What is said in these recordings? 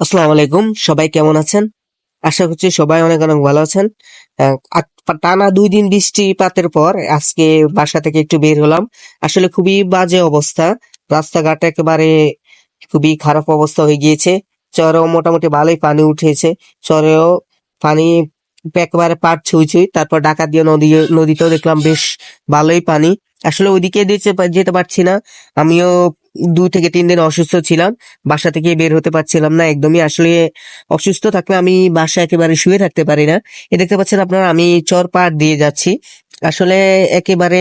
আসসালামু আলাইকুম, সবাই কেমন আছেন? আশা করছি সবাই অনেক অনেক ভালো আছেন। টানা দুই দিন বৃষ্টিপাতের পর আজকে বাসা থেকে একটু বের হলাম। আসলে খুবই বাজে অবস্থা। রাস্তাঘাট একেবারে খুবই খারাপ অবস্থা হয়ে গিয়েছে। চরেও মোটামুটি ভালোই পানি উঠেছে। চরেও পানি একেবারে পাট ছুঁই ছুঁই। তারপর ডাকাত দিয়ে নদী নদীতেও দেখলাম বেশ ভালোই পানি। আসলে ওইদিকে যেতে যেতে পারছি না। আমিও দু থেকে তিন দিন অসুস্থ ছিলাম। বাসা থেকে বের হতে পারছিলাম না। একদমই আসলে অসুস্থ থাকলে আমি বাসা একেবারে শুয়ে থাকতে পারি না। এ দেখতে পাচ্ছেন আপনারা, আমি চর পাড় দিয়ে যাচ্ছি। আসলে একেবারে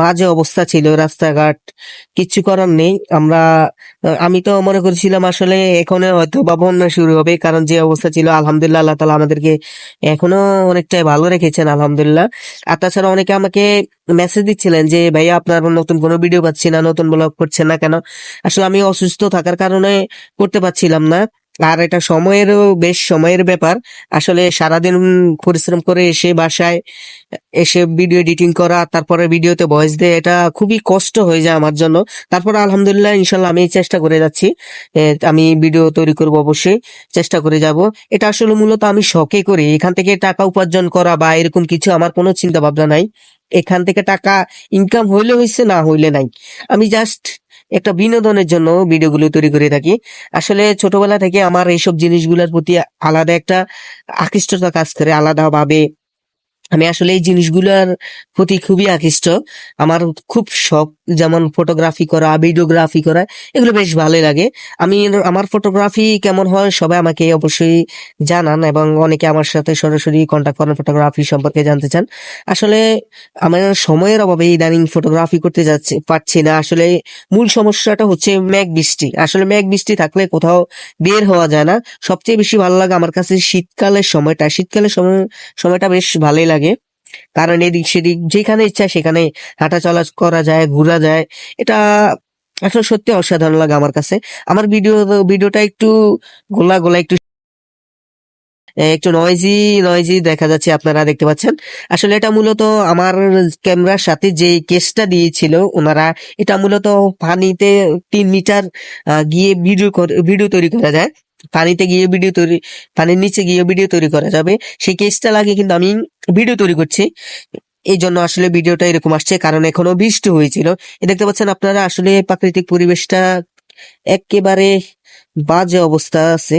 বাজে অবস্থা ছিল রাস্তাঘাট, কিচ্ছু করার নেই। আমরা আমি তো মনে করছিলাম আসলে এখনও হয়তো বা বন্যা শুরু হবে, কারণ যে অবস্থা ছিল, আলহামদুলিল্লাহ আল্লাহ তালা আমাদেরকে এখনও অনেকটাই ভালো রেখেছেন, আলহামদুলিল্লাহ। আর তাছাড়া অনেকে আমাকে মেসেজ দিচ্ছিলেন যে ভাইয়া আপনার নতুন কোনো ভিডিও পাচ্ছি না, নতুন ব্লগ করছেন না কেন? আসলে আমি অসুস্থ থাকার কারণে করতে পারছিলাম না। আর এটা সময়েরও, বেশ সময়ের ব্যাপার। আসলে সারাদিন পরিশ্রম করে এসে বাসায় এসে ভিডিও এডিটিং করা, তারপরে ভিডিওতে ভয়েস দেয়, এটা খুবই কষ্ট হয়ে যায় আমার জন্য। তারপর আলহামদুলিল্লাহ, ইনশাল্লাহ আমি চেষ্টা করে যাচ্ছি। আমি ভিডিও তৈরি করব অবশ্যই, চেষ্টা করে যাব। এটা আসলে মূলত আমি শখে করি। এখান থেকে টাকা উপার্জন করা বা এরকম কিছু আমার কোনো চিন্তা ভাবনা নাই। এখান থেকে টাকা ইনকাম হইলে হয়েছে না হইলে নাই। আমি জাস্ট একটা বিনোদনের জন্য ভিডিওগুলো তৈরি করে থাকি। আসলে ছোটবেলা থেকে আমার এইসব জিনিসগুলোর প্রতি আলাদা একটা আকৃষ্টতা কাজ করে, আলাদাভাবে। আমি আসলে এই জিনিসগুলোর প্রতি খুবই আকৃষ্ট। আমার খুব শখ যেমন ফটোগ্রাফি করা ভিডিওগ্রাফি করা, এগুলো বেশ ভালোই লাগে। আমি আমার ফটোগ্রাফি কেমন হয় সবাই আমাকে অবশ্যই জানান এবং অনেকে আমার সাথে সরাসরি কন্ট্যাক্ট করেন ফটোগ্রাফি সম্পর্কে জানতে চান। আসলে আমার সময়ের অভাবে ইদানিং ফটোগ্রাফি করতে যাচ্ছি, পারছি না। আসলে মূল সমস্যাটা হচ্ছে মেঘ বৃষ্টি। আসলে মেঘ বৃষ্টি থাকলে কোথাও বের হওয়া যায় না। সবচেয়ে বেশি ভালো লাগে আমার কাছে শীতকালের সময়টা। শীতকালের সময়, সময়টা বেশ ভালোই লাগে। কারণ এদিক সেদিক যেখানে ইচ্ছা সেখানে হাঁটা চলা করা যায়, ঘোরা যায়। এটা আসলে সত্যি অসাধারণ লাগে আমার কাছে। আমার ভিডিও ভিডিওটা একটু গোলা গোলা, একটু একটু নয়েজি নয়েজি দেখা যাচ্ছে আপনারা দেখতে পাচ্ছেন। আসলে এটা মূলত আমার ক্যামেরার সাথে যে কেসটা দিয়েছিল, ওনারা এটা মূলত পানিতে তিন মিটার গিয়ে ভিডিও ভিডিও তৈরি করা যায়। পানিতে গিয়ে ভিডিও তৈরি পানির নিচে গিয়ে ভিডিও তৈরি করা যাবে। সেই কেসটা লাগে কিন্তু আমি ভিডিও তৈরি করছি। এই জন্য আসলে ভিডিওটা এরকম আসছে, কারণ এখনও বৃষ্টি হয়েছিল। দেখতে পাচ্ছেন আপনারা আসলে প্রাকৃতিক পরিবেশটা একেবারে বাজে অবস্থা আছে।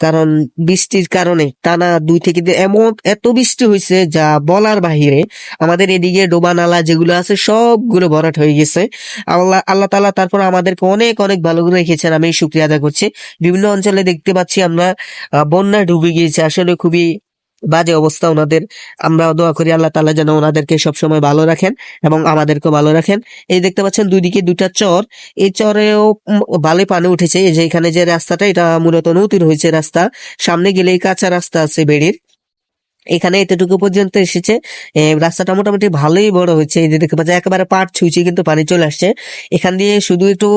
কারণ বৃষ্টির কারণে টানা দুই থেকে এমন এত বৃষ্টি হয়েছে যা বলার বাহিরে আমাদের এদিকে ডোবা নালা যেগুলো আছে সবগুলো ভরাট হয়ে গেছে। আল্লাহ আল্লাহ তালা তারপর আমাদেরকে অনেক অনেক ভালো করে রেখেছেন। আমি শুক্রিয়া আদায় করছি। বিভিন্ন অঞ্চলে দেখতে পাচ্ছি আমরা বন্যা ডুবে গিয়েছে। আসলে খুবই বাজে অবস্থা ওনাদের। আমরা দোয়া করি আল্লাহ তালা যেন ওনাদেরকে সবসময় ভালো রাখেন এবং আমাদেরকেও ভালো রাখেন। এই দেখতে পাচ্ছেন দুইদিকে দুটা চর। এই চরেও ভালো পানি উঠেছে। এই যে এখানে যে রাস্তাটা, এটা মূলত নতুন হয়েছে রাস্তা। সামনে গেলেই কাঁচা রাস্তা আছে বেড়ির। এখানে এতটুকু পর্যন্ত এসেছে। রাস্তাটা মোটামুটি ভালোই বড় হয়েছে। এই যে দেখতে পাচ্ছি একেবারে পাট ছুঁচি কিন্তু পানি চলে আসছে। এখান দিয়ে শুধু একটু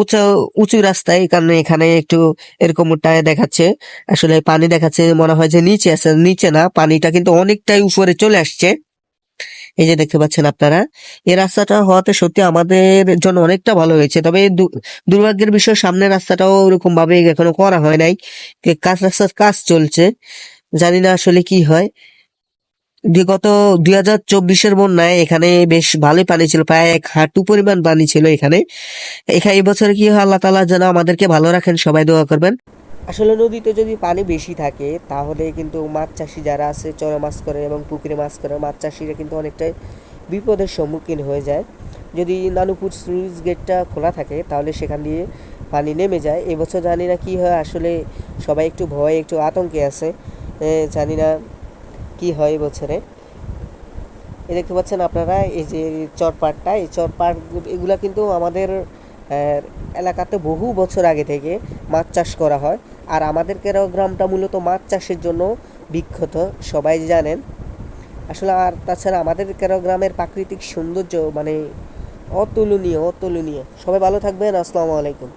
উঁচু উঁচু রাস্তায়, কারণ এখানে একটু এরকম টায় দেখাচ্ছে। আসলে পানি দেখাচ্ছে, মনে হয় যে নিচে আছে, নিচে না, পানিটা কিন্তু অনেকটাই উপরে চলে আসছে। এই যে দেখতে পাচ্ছেন আপনারা, এই রাস্তাটা হওয়াতে সত্যি আমাদের জন্য অনেকটা ভালো হয়েছে। তবে দুর্ভাগ্যের বিষয়, সামনের রাস্তাটাও ওরকম ভাবে এখনও করা হয় নাই। কাজ, রাস্তার কাজ চলছে। জানি না আসলে কি হয়। বিগত দুই হাজার চব্বিশের বন্যায় এখানে বেশ ভালোই পানি ছিল, প্রায় এক হাঁটু পরিমাণ পানি ছিল এখানে। এখানে এবছর কি হয়, আল্লাহ তালা যেন আমাদেরকে ভালো রাখেন, সবাই দোয়া করবেন। আসলে নদীতে যদি পানি বেশি থাকে, তাহলে কিন্তু মাছ চাষি যারা আছে চরে মাছ করে এবং পুকুরে মাছ করে, মাছ চাষিরা কিন্তু অনেকটাই বিপদের সম্মুখীন হয়ে যায়। যদি নানুপুর স্লুইস গেটটা খোলা থাকে, তাহলে সেখান দিয়ে পানি নেমে যায়। এবছর জানি না কি হয়, আসলে সবাই একটু ভয়ে, একটু আতঙ্কে আছে। জানি না কি হয় বছরে। এই দেখতে পাচ্ছেন আপনারা, এই যে চরপাটটা, এই চরপাট, এগুলা কিন্তু আমাদের এলাকাতে বহু বছর আগে থেকে মাছ চাষ করা হয়। আর আমাদের গ্রামটা মূলত মাছ চাষের জন্য বিখ্যাত, সবাই জানেন। আসলে আর তাছাড়া আমাদের গ্রামের প্রাকৃতিক সৌন্দর্য মানে অতুলনীয় অতুলনীয়। সবাই ভালো থাকবেন, আসসালামু আলাইকুম।